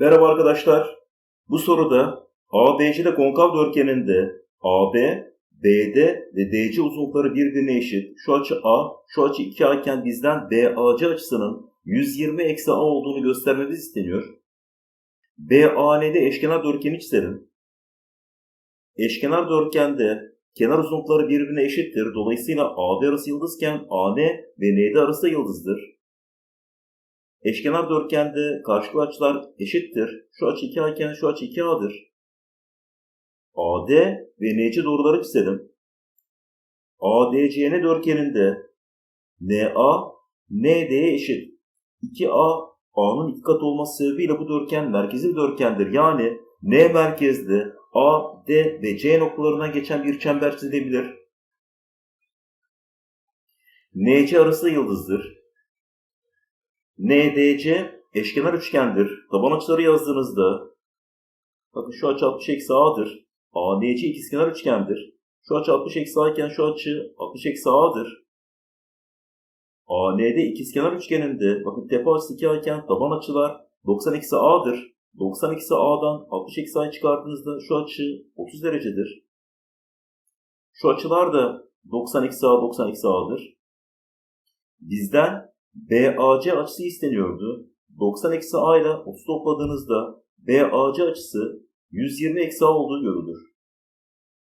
Merhaba arkadaşlar. Bu soruda ABC'de konkav dörtgeninde AB, BD ve DC uzunlukları birbirine eşit. Şu açı A, şu açı 2A iken bizden BAC açısının 120 eksi A olduğunu göstermemiz isteniyor. BAN'de eşkenar dörtgeni çizelim. Eşkenar dörtgende kenar uzunlukları birbirine eşittir. Dolayısıyla AB arası yıldızken AN ve ND arası yıldızdır. Eşkenar dörtgende karşılıklı açılar eşittir. Şu açı 2A iken şu açı 2A'dır. AD ve NC doğruları çizelim. ADCN dörtgeninde NA ND'ye eşit. 2A A'nın iki kat olması sebebiyle bu dörtgen merkezi bir dörtgendir. Yani N merkezli A, D ve C noktalarından geçen bir çember çizilebilir. NC arası yıldızdır. NDC eşkenar üçgendir. Taban açıları yazdığınızda bakın şu açı 60 eksi A'dır. ADC ikizkenar üçgendir. Şu açı 60 eksi A iken şu açı 60 eksi A'dır. AND ikizkenar üçgeninde bakın tepe açısı 2A iken taban açılar 90 eksi A'dır. 90 eksi A'dan 60 eksi A'yı çıkardığınızda şu açı 30 derecedir. Şu açılar da 90 eksi A 90 eksi A'dır. Bizden BAC açısı isteniyordu. 90 eksi A ile 30 topladığınızda BAC açısı 120 eksi A olduğu görülür.